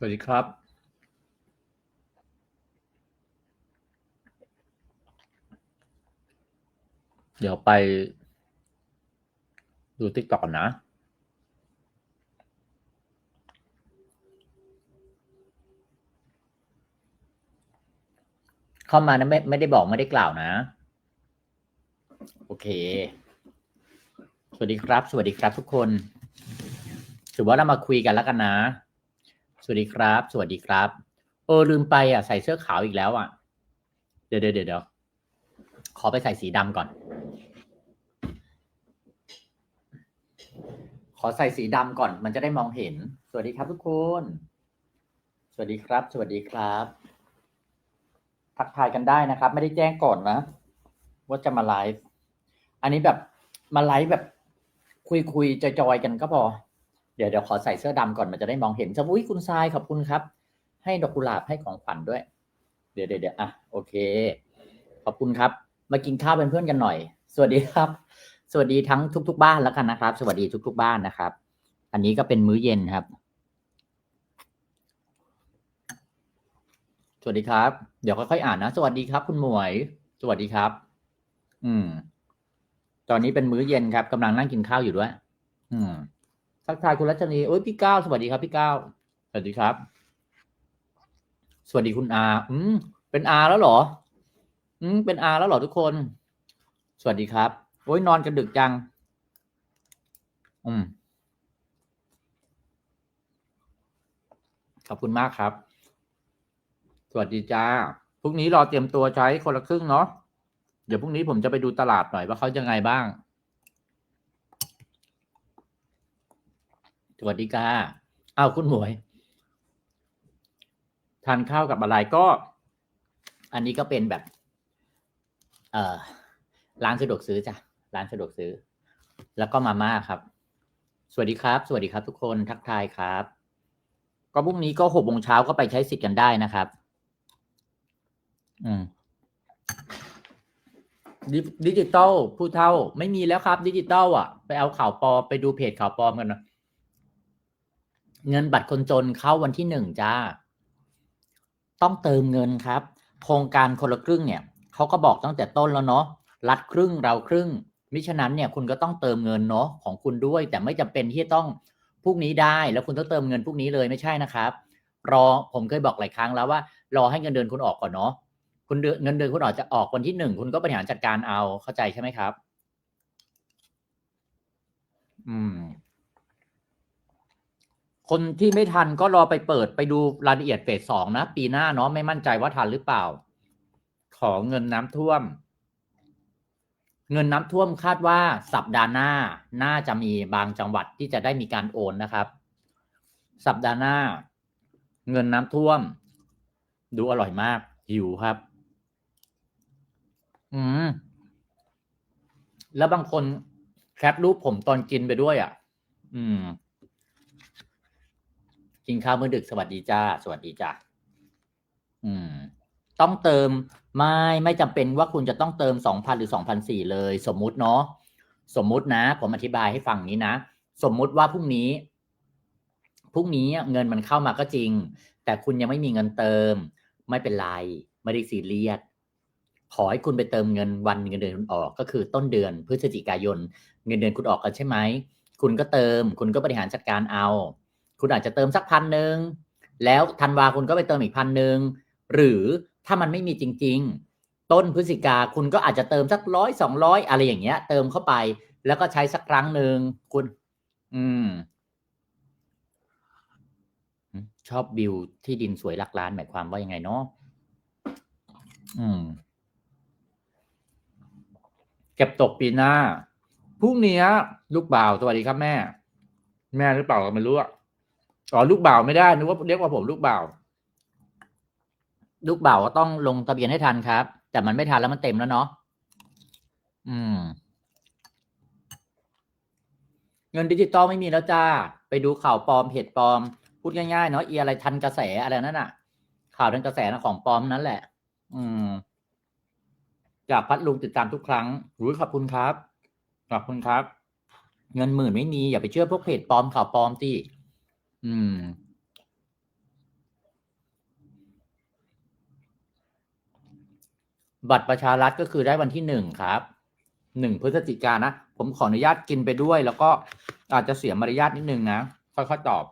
สวัสดีครับ เดี๋ยวไป ดูติ๊กต็อกก่อนนะเข้ามานะไม่ไม่ได้บอกไม่ได้กล่าวนะ โอเค สวัสดีครับ สวัสดีครับทุกคน ถือว่าเรามาคุยกันแล้วกันนะ วัสดีครับ สวัสดีครับเออลืมไปอะใส่เสื้อขาวอีกแล้วอะ เดี๋ยวเดี๋ยวเดี๋ยวขอไปใส่สีดำก่อน ขอใส่สีดำก่อน มันจะได้มองเห็น สวัสดีครับทุกคน สวัสดีครับ สวัสดีครับทักทายกันได้นะครับ ไม่ได้แจ้งก่อนนะ ว่าจะมาไลฟ์อันนี้แบบมาไลฟ์แบบคุยคุยจอยๆกันก็พอ เดี๋ยวเดี๋ยวขอใส่เสื้อดำก่อนมันจะได้มองเห็นสมุยคุณทรายขอบคุณครับ ให้ดอกกุหลาบให้ของขวัญด้วย เดี๋ยวเดี๋ยวอะโอเค ขอบคุณครับ มากินข้าวเป็นเพื่อนกันหน่อย สวัสดีครับ สวัสดีทั้งทุก ๆ บ้านแล้วกันนะครับ สวัสดีทุก ๆ บ้านนะครับ อันนี้ก็เป็นมื้อเย็นครับ สวัสดีครับ เดี๋ยวค่อยๆอ่านนะสวัสดีครับ คุณหมวย สวัสดีครับ อืม ตอนนี้เป็นมื้อเย็นครับกำลังนั่งกินข้าวอยู่ด้วย อืม ทักทายคุณรัชนีโอ้ยพี่ก้าวสวัสดีครับพี่ก้าวสวัสดีครับ สวัสดีคุณอาอืมเป็นอาแล้วเหรอ อืมเป็นอาแล้วเหรอทุกคน สวัสดีครับโอ้ยนอนกันดึกจัง อืมขอบคุณมากครับ สวัสดีจ้า พรุ่งนี้รอเตรียมตัวใช้คนละครึ่งเนาะ เดี๋ยวพรุ่งนี้ผมจะไปดูตลาดหน่อยว่าเขาจะไงบ้าง สวัสดีค่ะอ้าวคุณหมวย ทานข้าวกับอะไรก็ อันนี้ก็เป็นแบบ เอ่อร้านสะดวกซื้อจ้ะร้านสะดวกซื้อ แล้วก็มาม่าครับ สวัสดีครับ สวัสดีครับ ทุกคนทักทายครับ ก็พรุ่งนี้ก็หกโมงเช้าก็ไปใช้สิทธิ์กันได้นะครับ อืมดิดิจิตอลผู้เท่า ไม่มีแล้วครับ ดิจิตอลอะ ไปเอาข่าวปลอมไปดูเพจข่าวปลอมกันนะ เงินบัตรคนจนเข้าวันที่หนึ่งจ้า ต้องเติมเงินครับ โครงการคนละครึ่งเนี่ยเขาก็บอกตั้งแต่ต้นแล้วเนาะรัดครึ่งเราครึ่ง มิฉะนั้นเนี่ยคุณก็ต้องเติมเงินเนาะของคุณด้วย แต่ไม่จำเป็นที่ต้องพรุ่งนี้ได้แล้วคุณต้องเติมเงินพรุ่งนี้เลยไม่ใช่นะครับรอผมเคยบอกหลายครั้งแล้วว่า รอให้เงินเดือนคุณออกก่อนเนาะคุณเดือนเงินเดือนคุณออกจะออกวันที่หนึ่งคุณก็บริหารจัดการเอาเข้าใจใช่ไหมครับ อืม คนที่ไม่ทันก็รอไปเปิดไปดูรายละเอียดเฟสสองนะ ปีหน้าเนาะไม่มั่นใจว่าทันหรือเปล่า ขอเงินน้ำท่วม เงินน้ำท่วมคาดว่าสัปดาห์หน้า น่าจะมีบางจังหวัดที่จะได้มีการโอนนะครับ สัปดาห์หน้า เงินน้ำท่วม ดูอร่อยมากหิวครับ อืม แล้วบางคนแคปรูปผมตอนกินไปด้วยอะ อืม กินข้าวมื้อดึกสวัสดีจ้า สวัสดีจ้าอืม ต้องเติมไม่ไม่จำเป็นว่าคุณจะต้องเติมสองพันหรือสองพันสี่เลย สมมุติเนาะสมมุตินะ ผมอธิบายให้ฟังนี้นะ สมมุติว่าพรุ่งนี้พรุ่งนี้เงินมันเข้ามาก็จริง แต่คุณยังไม่มีเงินเติม ไม่เป็นไร ไม่ได้ซีเรียสขอให้คุณไปเติมเงินวันเงินเดือนคุณออกก็คือต้นเดือนพฤศจิกายน เงินเดือนคุณออกกันใช่ไหม คุณก็เติม คุณก็บริหารจัดการเอา คุณอาจจะเติมสักพันหนึ่งแล้วธันวาคุณก็ไปเติมอีกพันหนึ่งหรือถ้ามันไม่มีจริง ๆ ต้นพฤศจิกาคุณก็อาจจะเติมสักร้อยสองร้อยอะไรอย่างเงี้ย เติมเข้าไป แล้วก็ใช้สักครั้งหนึ่งคุณ อืม ชอบบิวที่ดินสวยหลักล้านหมายความว่ายังไงเนาะอืม เก็บตกปีหน้าพรุ่งนี้ลูกบ่าวสวัสดีครับแม่ แม่หรือเปล่าก็ไม่รู้อะ อ๋อลูกบ่าวไม่ได้นึกว่าเรียกว่าผมลูกบ่าวลูกบ่าวก็ต้องลงทะเบียนให้ทันครับ แต่มันไม่ทันแล้วมันเต็มแล้วเนาะอืม เงินดิจิตอลไม่มีแล้วจ้า ไปดูข่าวปลอมเพจปลอม พูดง่ายๆเนาะเอีอะไรทันกระแสอะไรนั่นน่ะ ข่าวทันกระแสนะของปลอมนั่นแหละ อืมจากพัดลุงติดตามทุกครั้งรู้ขอบคุณครับ ขอบคุณครับ เงินหมื่นไม่มีอย่าไปเชื่อพวกเพจปลอมข่าวปลอมสิ อืม บัตรประชารัฐก็คือได้วันที่หนึ่งครับหนึ่งพฤศจิกานะผมขออนุญาตกินไปด้วย แล้วก็อาจจะเสียมารยาทนิดนึงนะค่อยๆตอบ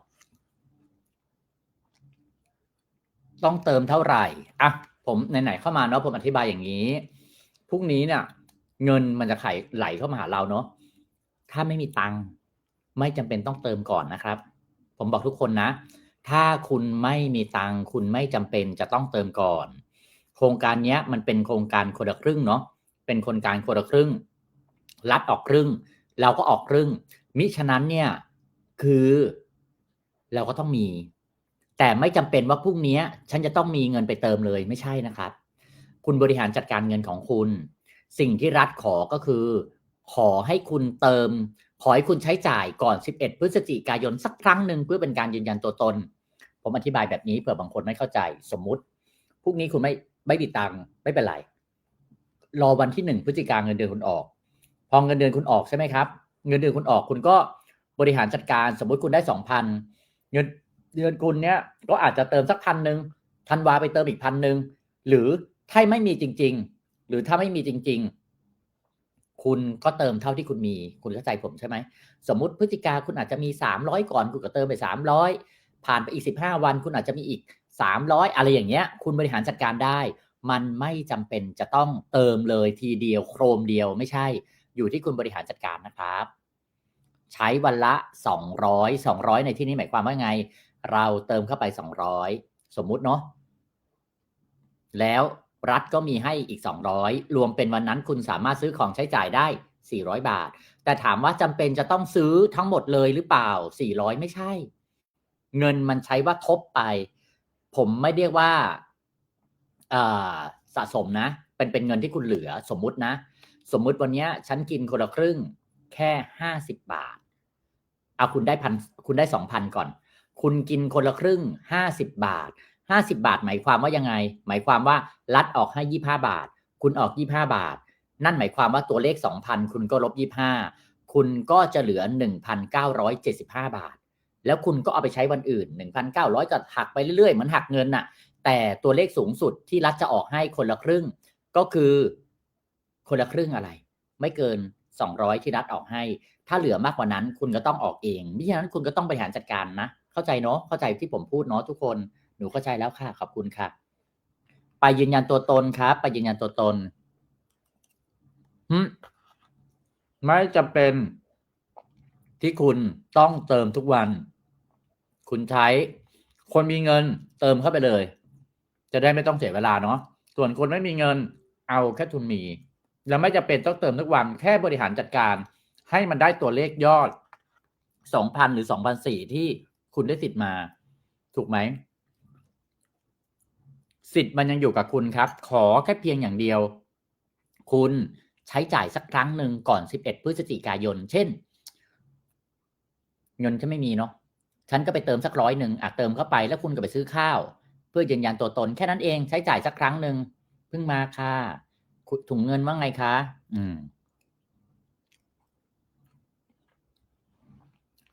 ต้องเติมเท่าไหร่อะผมไหนๆเข้ามาเนาะผมอธิบายอย่างนี้พรุ่งนี้เนี่ย เงินมันจะไหลเข้ามาหาเราเนาะถ้าไม่มีตังค์ไม่จำเป็นต้องเติมก่อนนะครับ ผมบอกทุกคนนะ ถ้าคุณไม่มีตังค์คุณไม่จำเป็นจะต้องเติมก่อน โครงการนี้มันเป็นโครงการคนละครึ่งเนาะเป็นโครงการคนละครึ่ง รัฐออกครึ่ง เราก็ออกครึ่ง มิฉะนั้นเนี่ยคือเราก็ต้องมี แต่ไม่จำเป็นว่าพรุ่งนี้ฉันจะต้องมีเงินไปเติมเลยไม่ใช่นะครับ คุณบริหารจัดการเงินของคุณ สิ่งที่รัฐขอก็คือ ขอให้คุณเติม ขอให้คุณใช้จ่ายก่อน 11 พฤศจิกายนสักครั้งหนึ่งเพื่อเป็นการยืนยันตัวตน ผมอธิบายแบบนี้เผื่อบางคนไม่เข้าใจสมมุติพรุ่งนี้คุณไม่ไม่มีตังค์ไม่เป็นไร รอวันที่หนึ่งพฤศจิกาเงินเดือนคุณออก พอเงินเดือนคุณออกใช่ไหมครับ เงินเดือนคุณออกคุณก็บริหารจัดการสมมุติคุณได้สองพันเงินเดือนคุณเนี้ยก็อาจจะเติมสักพันหนึ่งธันวาไปเติมอีกพันหนึ่งหรือถ้าไม่มีจริง ๆ หรือถ้าไม่มีจริง ๆ คุณก็เติมเท่าที่คุณมี คุณเข้าใจผมใช่ไหม สมมติพฤศจิกาคุณอาจจะมีสามร้อยก่อน คุณก็เติมไปสามร้อยผ่านไปอีกสิบห้าวัน คุณอาจจะมีอีกสามร้อยอะไรอย่างเงี้ย คุณบริหารจัดการได้ มันไม่จำเป็นจะต้องเติมเลยทีเดียวโครมเดียวไม่ใช่ อยู่ที่คุณบริหารจัดการนะครับ ใช้วันละ 200 200 ในที่นี้หมายความว่าไง เราเติมเข้าไป 200 สมมุติเนาะแล้ว รัฐก็มีให้อีก 200 รวมเป็นวันนั้นคุณสามารถซื้อของใช้จ่ายได้ 400 บาท แต่ถามว่าจำเป็นจะต้องซื้อทั้งหมดเลยหรือเปล่า 400 ไม่ใช่ เงินมันใช้ว่าทบไป ผมไม่เรียกว่าสะสมนะ เป็นเป็นเงินที่คุณเหลือสมมุตินะ สมมุติวันนี้ฉันกินคนละครึ่งแค่ห้าสิบบาท เอาคุณได้พันคุณได้สองพันก่อน คุณกินคนละครึ่งห้าสิบบาท ห้าสิบาท หมายความว่ายังไง หมายความว่ารัฐออกให้ยี่ห้าบาท คุณออกยี่ห้าบาท นั่นหมายความว่าตัวเลขสองพันคุณก็ลบยี่ห้าคุณก็จะเหลือหนึ่งพันเก้าร้อยเจ็ดสิบห้าบาท แล้วคุณก็เอาไปใช้วันอื่นหนึ่งพันเก้าร้อยก็หักไปเรื่อยๆ เหมือนหักเงินน่ะ แต่ตัวเลขสูงสุดที่รัฐจะออกให้คนละครึ่ง ก็คือคนละครึ่งอะไร ไม่เกิน 200 ที่รัฐออกให้ ถ้าเหลือมากกว่านั้นคุณก็ต้องออกเองมิฉะนั้นคุณก็ต้องบริหารจัดการนะ เข้าใจเนาะ เข้าใจที่ผมพูดเนาะทุกคน หนูเข้าใจแล้วค่ะ ขอบคุณค่ะ ไปยืนยันตัวตนครับ ไปยืนยันตัวตนไม่จำเป็นที่คุณต้องเติมทุกวัน คุณใช้ คนมีเงินเติมเข้าไปเลย จะได้ไม่ต้องเสียเวลาเนาะส่วนคนไม่มีเงินเอาแค่ทุนมี แล้วไม่จะเป็นต้องเติมทุกวันแค่บริหารจัดการ ให้มันได้ตัวเลขยอดสองพันหรือสองพันสี่ที่คุณได้สิทธิ์มา ถูกไหม สิทธิ์มันยังอยู่กับคุณครับ ขอแค่เพียงอย่างเดียว คุณใช้จ่ายสักครั้งหนึ่งก่อนสิบเอ็ดพฤศจิกายน เช่น เงินฉันไม่มีเนาะฉันก็ไปเติมสักร้อยหนึ่งอะเติมเข้าไปแล้วคุณก็ไปซื้อข้าว เพื่อยืนยันตัวตน แค่นั้นเองใช้จ่ายสักครั้งหนึ่งเพิ่งมาค่ะถุงเงินว่าไงคะ อืม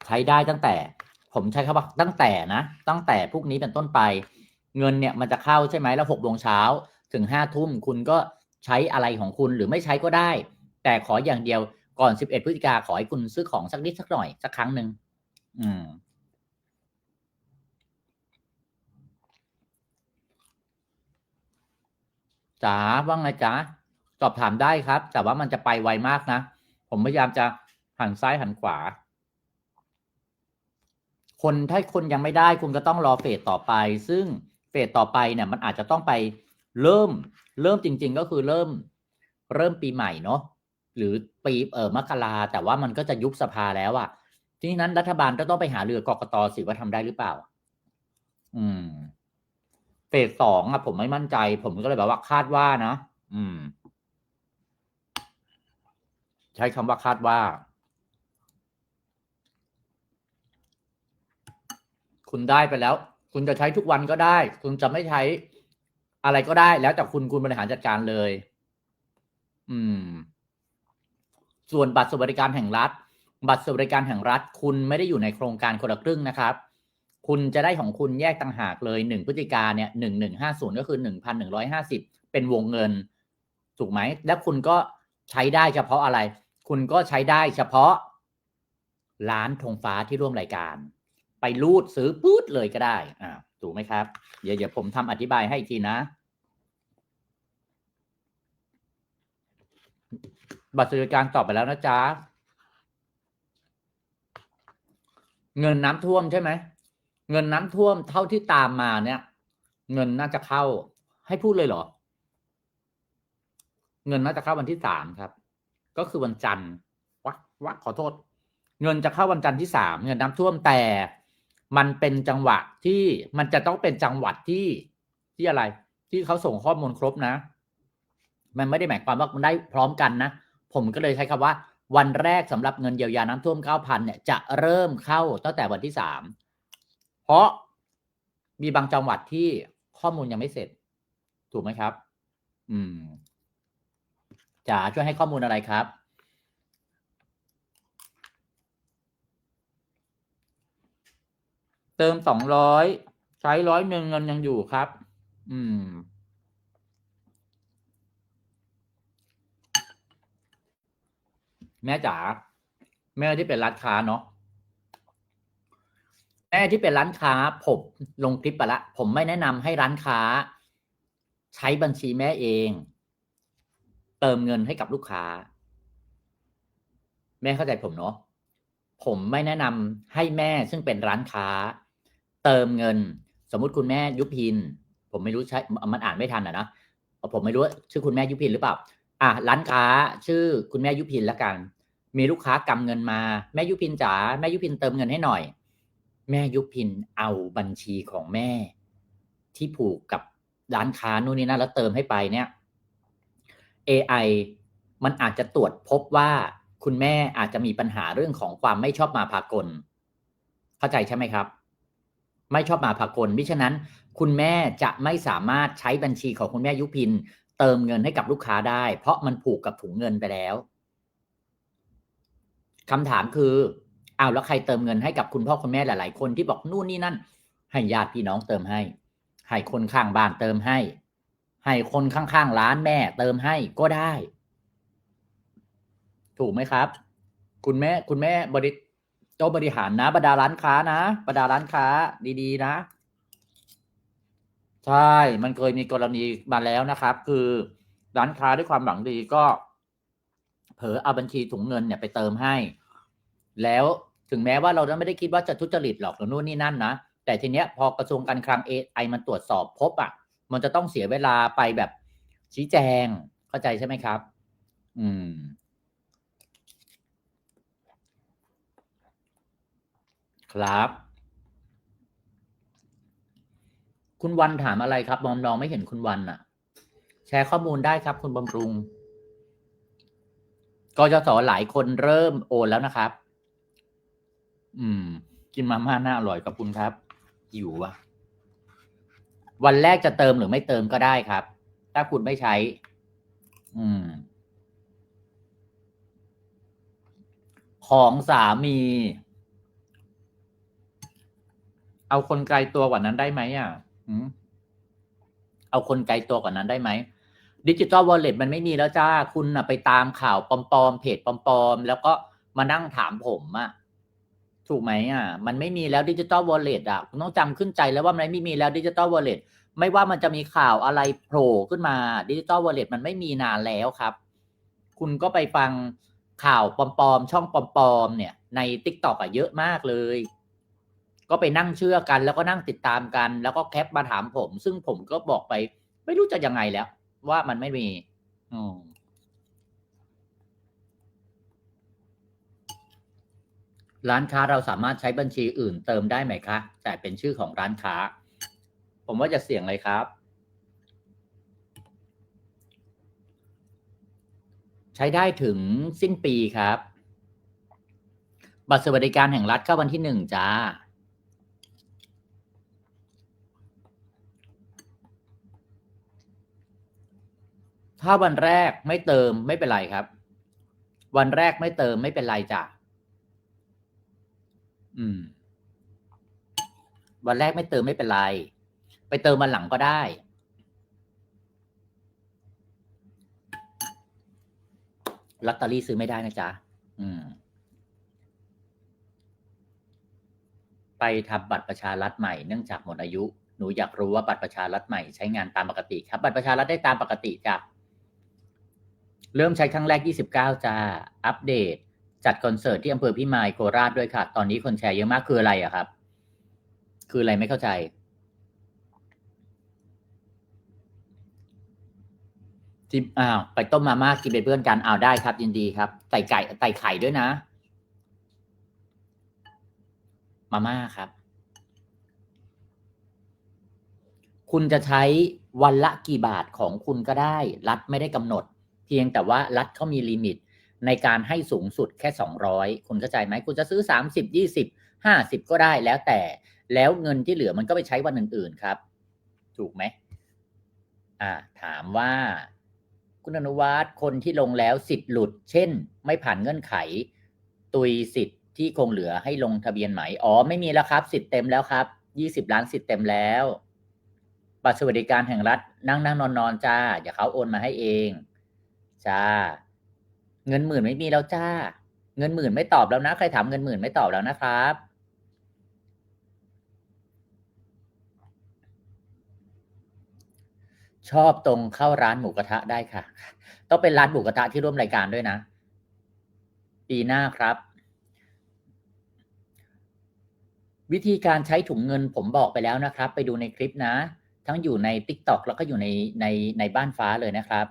ใช้ได้ตั้งแต่ ผมใช้คำว่าตั้งแต่นะ ตั้งแต่พวกนี้เป็นต้นไป เงินเนี่ยมันจะเข้าใช่ไหมแล้วหกโมงเช้าถึงห้าทุ่มคุณก็ใช้อะไรของคุณหรือไม่ใช้ก็ได้ แต่ขออย่างเดียวก่อนสิบเอ็ดพฤศจิกาขอให้คุณซื้อของสักนิดสักหน่อยสักครั้งหนึ่งอืมจ๋าว่าไงจ๋าสอบถามได้ครับ แต่ว่ามันจะไปไวมากนะ ผมพยายามจะหันซ้ายหันขวา คนถ้าคนยังไม่ได้คุณก็ต้องรอเฟสต่อไป ซึ่ง เฟสต่อไปเนี่ยมันอาจจะต้องไปเริ่มเริ่มจริง ๆ ก็คือเริ่มเริ่มปีใหม่เนาะหรือปีเออมกราแต่ว่ามันก็จะยุบสภาแล้วอะ่ะ ทีนั้นรัฐบาลก็ต้องไปหาเรือกกตสิว่าทำได้หรือเปล่า อืมเฟสสองอะผมไม่มั่นใจ ผมก็เลยแบบว่าคาดว่านะอืม ใช้คำว่าคาดว่า คุณได้ไปแล้ว คุณจะใช้ทุกวันก็ได้ คุณจะไม่ใช้อะไรก็ได้ แล้วแต่คุณคุณบริหารจัดการเลย อืม ส่วนบัตรสวัสดิการแห่งรัฐ บัตรสวัสดิการแห่งรัฐ คุณไม่ได้อยู่ในโครงการคนละครึ่งนะครับ คุณจะได้ของคุณแยกต่างหากเลยหนึ่งพฤศจิการเนี่ยหนึ่งหนึ่งห้าศูนย์ก็คือหนึ่งพันหนึ่งร้อยห้าสิบเป็นวงเงิน ถูกไหม แล้วคุณก็ใช้ได้เฉพาะอะไร คุณก็ใช้ได้เฉพาะร้านธงฟ้าที่ร่วมรายการ ไปรูดซื้อปื๊ดเลยก็ได้ อ่าถูกไหมครับ เดี๋ยวเดี๋ยวผมทำอธิบายให้อีกทีนะบัตรสวัสดิการตอบไปแล้วนะจ๊ะ เงินน้ำท่วมใช่ไหม เงินน้ำท่วมเท่าที่ตามมาเนี่ย เงินน่าจะเข้า ให้พูดเลยเหรอ เงินน่าจะเข้าวันที่สามครับ ก็คือวันจันทร์วักวักขอโทษ เงินจะเข้าวันจันทร์ที่สามเงินน้ำท่วมแต่ มันเป็นจังหวะที่มันจะต้องเป็นจังหวัดที่ที่อะไร ที่เขาส่งข้อมูลครบนะ มันไม่ได้หมายความว่ามันได้พร้อมกันนะ ผมก็เลยใช้คำว่า วันแรกสำหรับเงินเยียวยาน้ำท่วมเก้าพันเนี่ยจะเริ่มเข้าตั้งแต่วันที่สามเพราะมีบางจังหวัดที่ข้อมูลยังไม่เสร็จ ถูกไหมครับ อืมจ๋าช่วยให้ข้อมูลอะไรครับ ติมสองร้อยใช้ร้อยหนึ่งเงินยังอยู่ครับ อืม แม่จ๋าแม่ที่เป็นร้านค้าเนาะแม่ที่เป็นร้านค้า ผมลงคลิปไปละ ผมไม่แนะนำให้ร้านค้า ใช้บัญชีแม่เอง เติมเงินให้กับลูกค้า แม่เข้าใจผมเนาะผมไม่แนะนำให้แม่ซึ่งเป็นร้านค้า เติมเงิน สมมุติคุณแม่ยุพิน ผมไม่รู้ใช้มันอ่านไม่ทันอะนะผมไม่รู้ชื่อคุณแม่ยุพินหรือเปล่า อะร้านค้าชื่อคุณแม่ยุพินแล้วกัน มีลูกค้ากำเงินมาแม่ยุพินจ๋าแม่ยุพินเติมเงินให้หน่อย แม่ยุพินเอาบัญชีของแม่ ที่ผูกกับร้านค้านู่นนี่นั่นแล้วเติมให้ไปเนี่ย AI มันอาจจะตรวจพบว่าคุณแม่อาจจะมีปัญหาเรื่องของความไม่ชอบมาพากล เข้าใจใช่ไหมครับ ไม่ชอบมาพากลมิฉะนั้น คุณแม่จะไม่สามารถใช้บัญชีของคุณแม่ยุพิน เติมเงินให้กับลูกค้าได้ เพราะมันผูกกับถุงเงินไปแล้วคำถามคือเอาแล้วใครเติมเงินให้กับคุณพ่อคุณแม่หลาย ๆ คนที่บอกนู่นนี่นั่น ให้ญาติพี่น้องเติมให้ ให้คนข้างบ้านเติมให้ ให้คนข้างๆร้านแม่เติมให้ก็ได้ ถูกไหมครับ คุณแม่คุณแม่บริ โต๊ะบริหารนะบรรดาร้านค้านะบรรดาร้านค้าดีๆ นะ ใช่ มันเคยมีกรณีมาแล้วนะครับ คือร้านค้าด้วยความหวังดีก็ เผลอเอาบัญชีถุงเงินเนี่ยไปเติมให้ แล้วถึงแม้ว่าเราไม่ได้คิดว่าจะทุจริตหรอกหรือนู่นนี่นั่นนะแต่ทีเนี้ยพอกระทรวงการคลังเอไอมันตรวจสอบพบอะ มันจะต้องเสียเวลาไปแบบชี้แจงเข้าใจใช่ไหมครับ อืม ครับ คุณวันถามอะไรครับมอมน้องไม่เห็นคุณวันอะแชร์ข้อมูลได้ครับ คุณบำรุงกจสหลายคนเริ่มโอนแล้วนะครับ อืม กินมาม่าน่าอร่อยกับคุณครับหิววะวันแรกจะเติมหรือไม่เติมก็ได้ครับ ถ้าคุณไม่ใช้ อืม ของสามี เอาคนไกลตัวกว่านั้นได้ไหมอะเอาคนไกลตัวกว่านั้นได้ไหมดิจิตอลวอลเล็ตมันไม่มีแล้วจ้า คุณนะไปตามข่าวปลอมๆเพจปลอมๆแล้วก็มานั่งถามผมอะถูกไหมอะ มันไม่มีแล้วดิจิตอลวอลเล็ตอะคุณต้องจำขึ้นใจแล้วว่ามันไม่มีแล้วดิจิตอลวอลเล็ตไม่ว่ามันจะมีข่าวอะไรโผล่ขึ้นมาดิจิตอลวอลเล็ตมันไม่มีนานแล้วครับ คุณก็ไปฟังข่าวปลอมๆช่องปลอมๆเนี่ย ใน t ิ k t o k อะเยอะมากเลย ก็ไปนั่งเชื่อกัน แล้วก็นั่งติดตามกัน แล้วก็แคปมาถามผม ซึ่งผมก็บอกไป ไม่รู้จะยังไงแล้ว ว่ามันไม่มีอืมร้านค้าเราสามารถใช้บัญชีอื่นเติมได้ไหมคะ แต่เป็นชื่อของร้านค้า ผมว่าจะเสี่ยงเลยครับ ใช้ได้ถึงสิ้นปีครับ บัตรสวัสดิการแห่งรัฐเข้าวันที่หนึ่งจ้า ถ้าวันแรกไม่เติมไม่เป็นไรครับ วันแรกไม่เติมไม่เป็นไรจ้ะอืม วันแรกไม่เติมไม่เป็นไร ไปเติมวันหลังก็ได้ ลอตเตอรี่ซื้อไม่ได้นะจ๊ะอืม ไปทำบัตรประชารัฐใหม่เนื่องจากหมดอายุหนูอยากรู้ว่าบัตรประชารัฐใหม่ใช้งานตามปกติครับ บัตรประชารัฐได้ตามปกติจ้ะ เริ่มใช้ครั้งแรก 29จ้าอัปเดต จัดคอนเสิร์ตที่อำเภอพิมายโคราชด้วยค่ะ ตอนนี้คนแชร์เยอะมากคืออะไรอะครับ คืออะไรไม่เข้าใจ ที่อ้าวไปต้มมาม่ากินเป็นเพื่อนกันอ้าวได้ครับยินดีครับไต่ไก่ไต่ไข่ด้วยนะ มาม่าครับ คุณจะใช้วันละกี่บาทของคุณก็ได้ รัฐไม่ได้กำหนด พียงแต่ว่ารัฐเขามีลิมิตในการให้สูงสุดแค่สองร้อยคุณเข้าใจไหมคุณจะซื้อสามสิบยี่สิบห้าสิบก็ได้แล้วแต่แล้วเงินที่เหลือมันก็ไปใช้วันอื่นๆครับ ถูกไหมอ่าถามว่า คุณอนุวัฒน์คนที่ลงแล้วสิทธิ์หลุด เช่น ไม่ผ่านเงื่อนไข ตุยสิทธิ์ที่คงเหลือให้ลงทะเบียนไหมอ๋อไม่มีแล้วครับ สิทธิ์เต็มแล้วครับยี่สิบล้านสิทธิ์เต็มแล้วบัตรสวัสดิการแห่งรัฐนั่งนั่งนอนนอนจ้า อย่าเขาโอนมาให้เอง จ้า เงินหมื่นไม่มีแล้วจ้า เงินหมื่นไม่ตอบแล้วนะ ใครถามเงินหมื่นไม่ตอบแล้วนะครับ ชอบตรงเข้าร้านหมูกระทะได้ค่ะ ต้องเป็นร้านหมูกระทะที่ร่วมรายการด้วยนะ ปีหน้าครับ วิธีการใช้ถุงเงินผมบอกไปแล้วนะครับ ไปดูในคลิปนะ ทั้งอยู่ใน t ิ k t o k แล้วก็อยู่ในในในบ้านฟ้าเลยนะครับ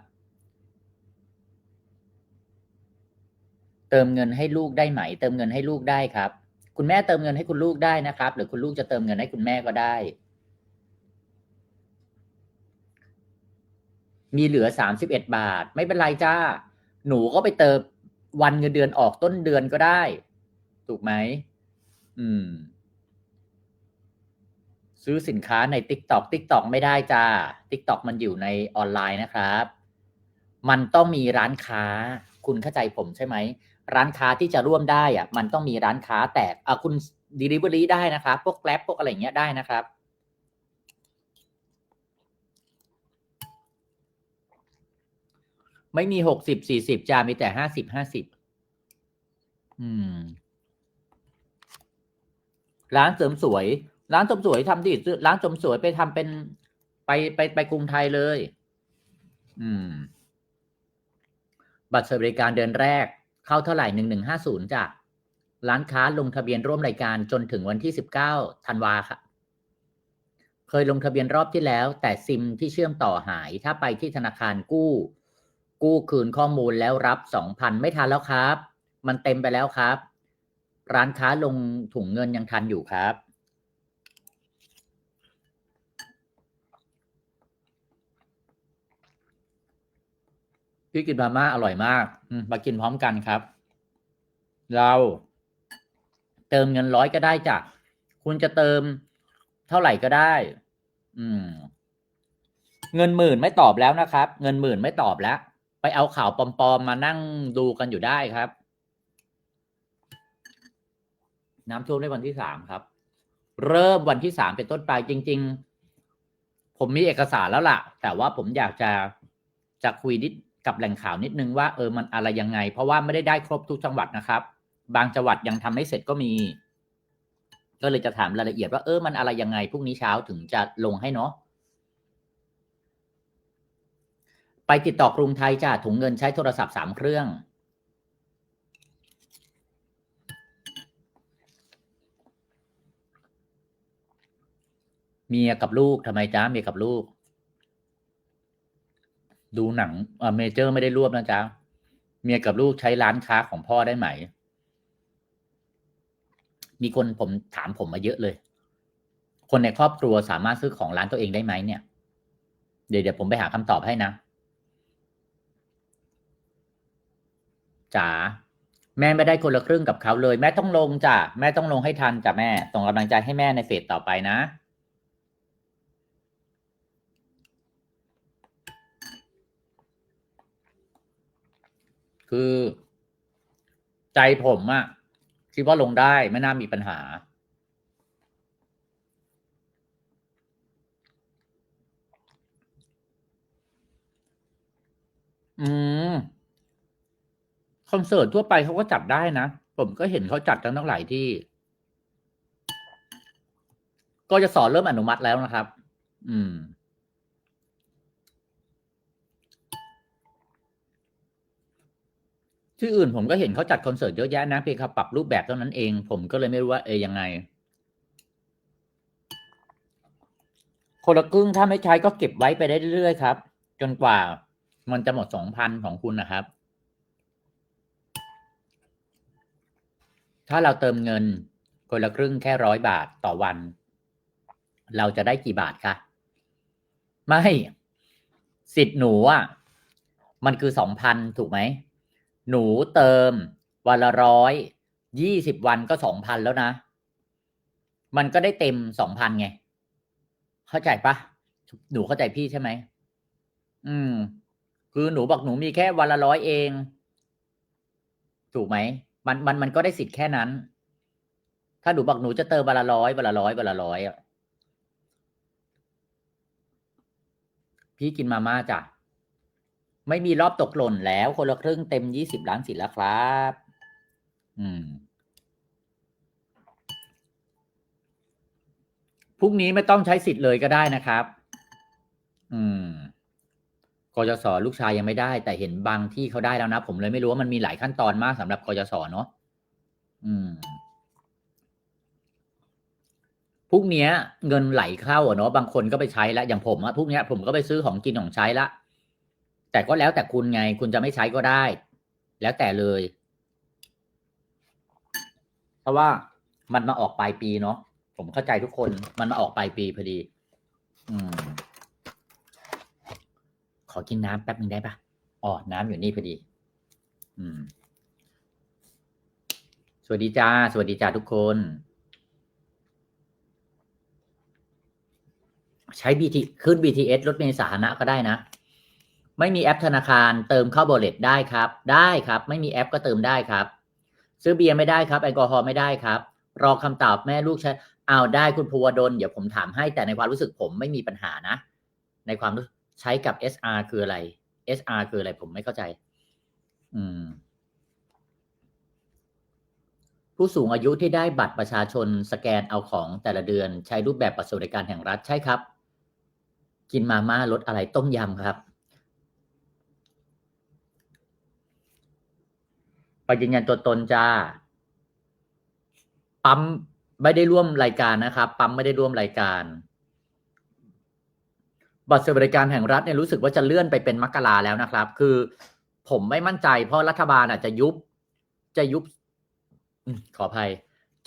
เติมเงินให้ลูกได้ไหม เติมเงินให้ลูกได้ครับ คุณแม่เติมเงินให้คุณลูกได้นะครับ หรือคุณลูกจะเติมเงินให้คุณแม่ก็ได้ มีเหลือสามสิบเอ็ดบาท ไม่เป็นไรจ้า หนูก็ไปเติมวันเงินเดือนออกต้นเดือนก็ได้ ถูกไหมอืม ซื้อสินค้าใน TikTok TikTok ไม่ได้จ้า TikTok มันอยู่ในออนไลน์นะครับ มันต้องมีร้านค้า คุณเข้าใจผมใช่ไหม ร้านค้าที่จะร่วมได้อะมันต้องมีร้านค้าแต่อะคุณ Delivery ได้นะครับ พวกแก b พวกอะไรเงี้ยได้นะครับ ไม่มีหกสิบสี่สิบจามีแต่ห้าสิบห้าสิบอืม ร้านเสริมสวย ร้านเสริมสวยทำดิร้านเสริมสวยไปทำเป็นไปไปไปกรุงไทยเลย อืม บัตรสวัสดิการเดือนแรก เข้าเท่าไหร่หนึ่งหนึ่งห้าศูนย์จ้ะร้านค้าลงทะเบียนร่วมรายการจนถึงวันที่สิบเก้าธันวาค่ะ เคยลงทะเบียนรอบที่แล้ว แต่ซิมที่เชื่อมต่อหายถ้าไปที่ธนาคารกู้ กู้คืนข้อมูลแล้วรับสองพันไม่ทันแล้วครับ มันเต็มไปแล้วครับ ร้านค้าลงถุงเงินยังทันอยู่ครับ พี่กินมาม่าอร่อยมากมากินพร้อมกันครับ เราเติมเงินร้อยก็ได้จ้ะคุณจะเติมเท่าไหร่ก็ได้ อืม เงินหมื่นไม่ตอบแล้วนะครับ เงินหมื่นไม่ตอบแล้ว ไปเอาข่าวปลอมๆมานั่งดูกันอยู่ได้ครับ น้ำท่วมในวันที่สามครับ เริ่มวันที่สามเป็นต้นไปจริง ๆ ผมมีเอกสารแล้วล่ะ แต่ว่าผมอยากจะจะคุยนิด กับแหล่งข่าวนิดนึงว่าเออมันอะไรยังไง เพราะว่าไม่ได้ได้ครบทุกจังหวัดนะครับ บางจังหวัดยังทำไม่เสร็จก็มี ก็เลยจะถามรายละเอียดว่าเออมันอะไรยังไงพรุ่งนี้เช้าถึงจะลงให้เนาะไปติดต่อกรุงไทยจ้าถุงเงินใช้โทรศัพท์สามเครื่องเมียกับลูกทำไมจ้าเมียกับลูก ดูหนังเมเจอร์ไม่ได้รวบนะจ๊ะ เมียกับลูกใช้ร้านค้าของพ่อได้ไหม มีคนผมถามผมมาเยอะเลย คนในครอบครัวสามารถซื้อของร้านตัวเองได้ไหมเนี่ย เดี๋ยวเดี๋ยวผมไปหาคำตอบให้นะจ๋าแม่ไม่ได้คนละครึ่งกับเขาเลย แม่ต้องลงจ้ะแม่ต้องลงให้ทันจ้ะแม่ส่งกำลังใจให้แม่ในเฟสต่อไปนะ คือ ใจผมอะคิดว่าลงได้ไม่น่ามีปัญหา อืม คอนเสิร์ตทั่วไปเขาก็จัดได้นะ ผมก็เห็นเขาจัดกันตั้งหลายที่ ก็จะสอนเริ่มอนุมัติแล้วนะครับ อืม ที่อื่นผมก็เห็นเขาจัดคอนเสิร์ตเยอะแยะนะเพียงแค่ปรับรูปแบบเท่านั้นเอง ผมก็เลยไม่รู้ว่าเออยังไง คนละครึ่งถ้าไม่ใช้ก็เก็บไว้ไปได้เรื่อยๆครับ จนกว่ามันจะหมดสองพันของคุณนะครับ ถ้าเราเติมเงิน คนละครึ่งแค่ร้อยบาทต่อวัน เราจะได้กี่บาทคะไม่ สิทธิ์หนูอะมันคือสองพันถูกไหม หนูเติม วันละร้อยยี่สิบวันก็สองพันแล้วนะ มันก็ได้เต็มสองพันไง เข้าใจปะหนูเข้าใจพี่ใช่ไหมอืม คือหนูบอกหนูมีแค่วันละร้อยเอง ถูกไหมมันมันมันก็ได้สิทธิ์แค่นั้น ถ้าหนูบอกหนูจะเติมวันละร้อยวันละร้อยวันละร้อยอะพี่กินมาม่าจ้ะ ไม่มีรอบตกหล่นแล้วคนละครึ่งเต็มยี่สิบล้านสิทธิ์แล้วครับ อืมพรุ่งนี้ไม่ต้องใช้สิทธิ์เลยก็ได้นะครับ อืมกยศลูกชายยังไม่ได้ แต่เห็นบางที่เขาได้แล้วนะ ผมเลยไม่รู้ว่ามันมีหลายขั้นตอนมากสำหรับกยศเนาะอืมพรุ่งนี้เงินไหลเข้าอะเนาะบางคนก็ไปใช้แล้วอย่างผมอะพรุ่งนี้ผมก็ไปซื้อของกินของใช้ละ แต่ก็แล้วแต่คุณไง คุณจะไม่ใช้ก็ได้ แล้วแต่เลย เพราะว่ามันมาออกปลายปีเนาะผมเข้าใจทุกคนมันมาออกปลายปีพอดี อืม ขอกินน้ำแป๊บนึงได้ปะอ๋อน้ำอยู่นี่พอดี อืม สวัสดีจ้า สวัสดีจ้าทุกคน ใช้ BT ขึ้น BTS รถเมล์สาธารณะก็ได้นะ ไม่มีแอปธนาคารเติมเข้าบอลเลตได้ครับ ได้ครับ ไม่มีแอปก็เติมได้ครับ ซื้อเบียร์ไม่ได้ครับแอลกอฮอล์ไม่ได้ครับ รอคำตอบแม่ลูกใช้เอาได้คุณภูวดลเดี๋ยวผมถามให้แต่ในความรู้สึกผมไม่มีปัญหานะ ในความรู้ใช้กับ SR คืออะไร SR คืออะไรผมไม่เข้าใจ อืม ผู้สูงอายุที่ได้บัตรประชาชนสแกนเอาของแต่ละเดือน ใช้รูปแบบบรสวัสดิการแห่งรัฐใช่ครับ กินมาม่ารสอะไรต้มยำครับ ไป ยืนยันตัวตนจ้า ปั๊มไม่ได้ร่วมรายการนะครับ ปั๊มไม่ได้ร่วมรายการ บัตรสวัสดิการแห่งรัฐเนี่ยรู้สึกว่าจะเลื่อนไปเป็นมกราแล้วนะครับ คือ ผมไม่มั่นใจ เพราะรัฐบาลอาจจะยุบ จะยุบ ขออภัย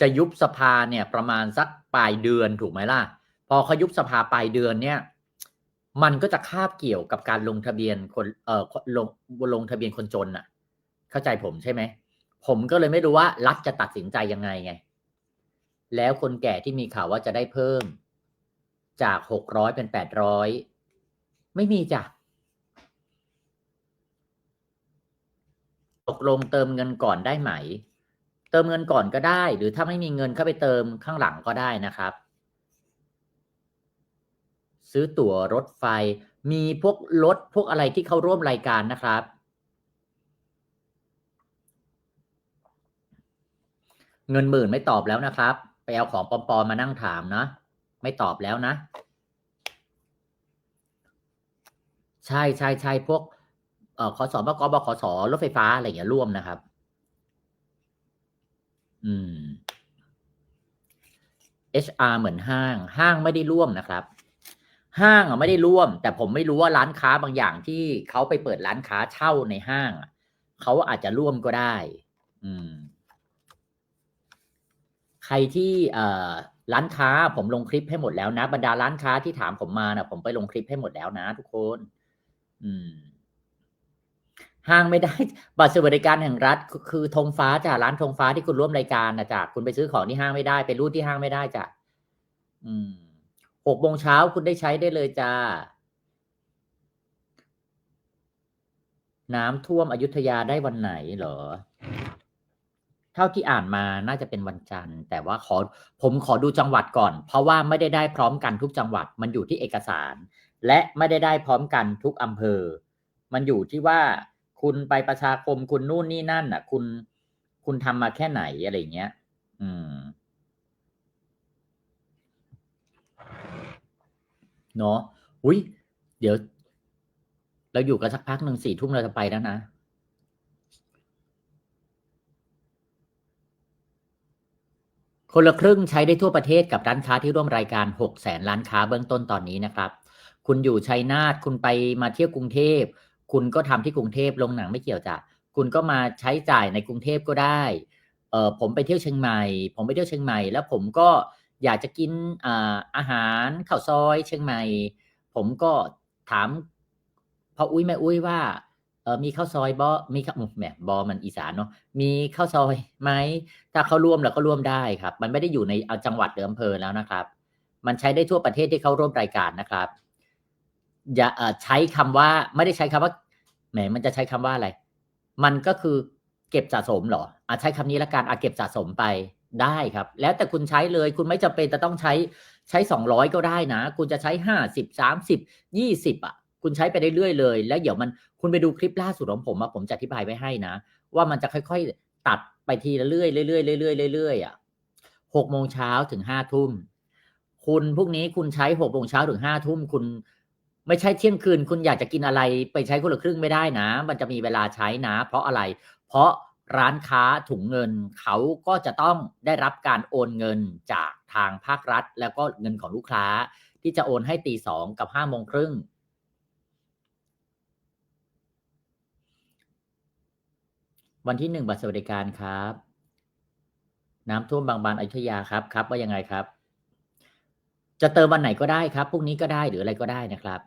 จะยุบสภาเนี่ย ประมาณสักปลายเดือนถูกไหมล่ะ พอเขายุบสภาปลายเดือนเนี่ยมันก็จะคาบเกี่ยวกับการลงทะเบียนคนเอ่อลงลงทะเบียนคนจนน่ะ เข้าใจผมใช่ไหม ผมก็เลยไม่รู้ว่ารัฐจะตัดสินใจยังไงไง แล้วคนแก่ที่มีข่าวว่าจะได้เพิ่ม จากหกร้อยเป็นแปดร้อยไม่มีจ้ะตกลงเติมเงินก่อนได้ไหม เติมเงินก่อนก็ได้ หรือถ้าไม่มีเงินเข้าไปเติมข้างหลังก็ได้นะครับ ซื้อตั๋วรถไฟมีพวกรถพวกอะไรที่เขาร่วมรายการนะครับ เงินหมื่นไม่ตอบแล้วนะครับ ไปเอาของปลอมๆมานั่งถามนะ ไม่ตอบแล้วนะ ใช่ใช่ใช่พวกเอ่อขอสอบกบขสรถไฟฟ้าอะไรอย่างเงี้ยร่วมนะครับ อืม HR เหมือนห้าง ห้างไม่ได้ร่วมนะครับ ห้างอะไม่ได้ร่วม แต่ผมไม่รู้ว่าร้านค้าบางอย่างที่เขาไปเปิดร้านค้าเช่าในห้างเขาอาจจะร่วมก็ได้ อืม ใครที่เร้านค้าผมลงคลิปให้หมดแล้วนะ บรรดาร้านค้าที่ถามผมมานะผมไปลงคลิปให้หมดแล้วนะ ทุกคน อืม ห้างไม่ได้ บัตรสวัสดิการแห่งรัฐคือคือธงฟ้าจ้ะร้านธงฟ้าที่คุณร่วมรายการนะจ้ะคุณไปซื้อของที่ห้างไม่ได้ไปรูดที่ห้างไม่ได้จ้ะอืมหกโมงเช้าคุณได้ใช้ได้เลยจ้าน้ำท่วมอยุธยาได้วันไหนเหรอ เท่าที่อ่านมาน่าจะเป็นวันจันทร์ แต่ว่าขอผมขอดูจังหวัดก่อน เพราะว่าไม่ได้ได้พร้อมกันทุกจังหวัด มันอยู่ที่เอกสาร และไม่ได้ได้พร้อมกันทุกอำเภอ มันอยู่ที่ว่าคุณไปประชาคมคุณนู่นนี่นั่นอะ คุณคุณทำมาแค่ไหนอะไรเงี้ย อืมเนาะอุ้ยเดี๋ยว เราอยู่กันสักพักหนึ่งสี่ทุ่มเราจะไปแล้วนะ คนละครึ่งใช้ได้ทั่วประเทศกับร้านค้าที่ร่วมรายการ6แสนร้านค้าเบื้องต้นตอนนี้นะครับ คุณอยู่ชัยนาทคุณไปมาเที่ยวกรุงเทพ คุณก็ทำที่กรุงเทพลงหนังไม่เกี่ยวจ้ะคุณก็มาใช้จ่ายในกรุงเทพก็ได้เออผมไปเที่ยวเชียงใหม่ ผมไปเที่ยวเชียงใหม่ แล้วผมก็อยากจะกินอาอาหารข้าวซอยเชียงใหม่ ผมก็ถามพ่ออุ้ยแม่อุ้ยว่า เออมีข้าวซอยบอมีข้าวแหมบอมันอีสานเนาะมีข้าวซอยไหมถ้าเขาร่วมเราก็ร่วมได้ครับ มันไม่ได้อยู่ในเอาจังหวัดหรืออำเภอแล้วนะครับ มันใช้ได้ทั่วประเทศที่เขาร่วมรายการนะครับ อย่าเออใช้คำว่าไม่ได้ใช้คำว่าแหมมันจะใช้คำว่าอะไร มันก็คือเก็บสะสมเหรออะใช้คำนี้ละกันอะเก็บสะสมไปได้ครับ แล้วแต่คุณใช้เลย คุณไม่จำเป็นจะต้องใช้ใช้สองร้อยก็ได้นะ คุณจะใช้ห้าสิบสามสิบยี่สิบอะ คุณใช้ไปเรื่อยๆเลย แล้วเดี๋ยวมันคุณไปดูคลิปล่าสุดของผมอะผมจะอธิบายไว้ให้นะ ว่ามันจะค่อยๆ ตัดไปทีละเรื่อยๆเรื่อยๆเรื่อยๆเรื่อยๆอะหกโมงเช้าถึงห้าทุ่มคุณพวกนี้คุณใช้หกโมงเช้าถึงห้าทุ่มคุณไม่ใช่เที่ยงคืน คุณอยากจะกินอะไรไปใช้คนละครึ่งไม่ได้นะ มันจะมีเวลาใช้นะ เพราะอะไร เพราะร้านค้าถุงเงินเขาก็จะต้องได้รับการโอนเงินจากทางภาครัฐ แล้วก็เงินของลูกค้า ที่จะโอนให้ตีสองกับห้าโมงครึ่ง วันที่หนึ่งบัตรสวัสดิการครับ น้ำท่วมบางบานอยุธยาครับครับว่ายังไงครับ จะเติมวันไหนก็ได้ครับพรุ่งนี้ก็ได้หรืออะไรก็ได้นะครับ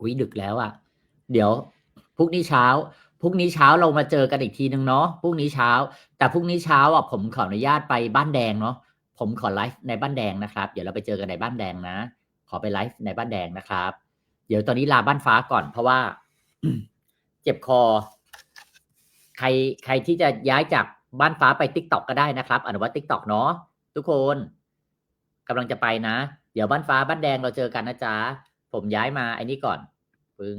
อุ้ยดึกแล้วอะ่ะ เดี๋ยวพรุ่งนี้เช้าพรุ่งนี้เช้าเรามาเจอกันอีกทีหนึ่งเนาะพรุ่งนี้เช้า แต่พรุ่งนี้เช้าอะผมขออนุญาตไปบ้านแดงเนาะผมขอไลฟ์ในบ้านแดงนะครับ เดี๋ยวเราไปเจอกันในบ้านแดงนะ ขอไปไลฟ์ในบ้านแดงนะครับ เดี๋ยวตอนนี้ลาบ้านฟ้าก่อนเพราะว่า เจ็บคอ ใครใครที่จะย้ายจากบ้านฟ้าไปติ๊กตอกก็ได้นะครับ อนุวัตติ๊กตอกเนาะทุกคนกำลังจะไปนะ เดี๋ยวบ้านฟ้าบ้านแดงเราเจอกันนะจ๊ะ ผมย้ายมาไอ้นี่ก่อน ปึ้ง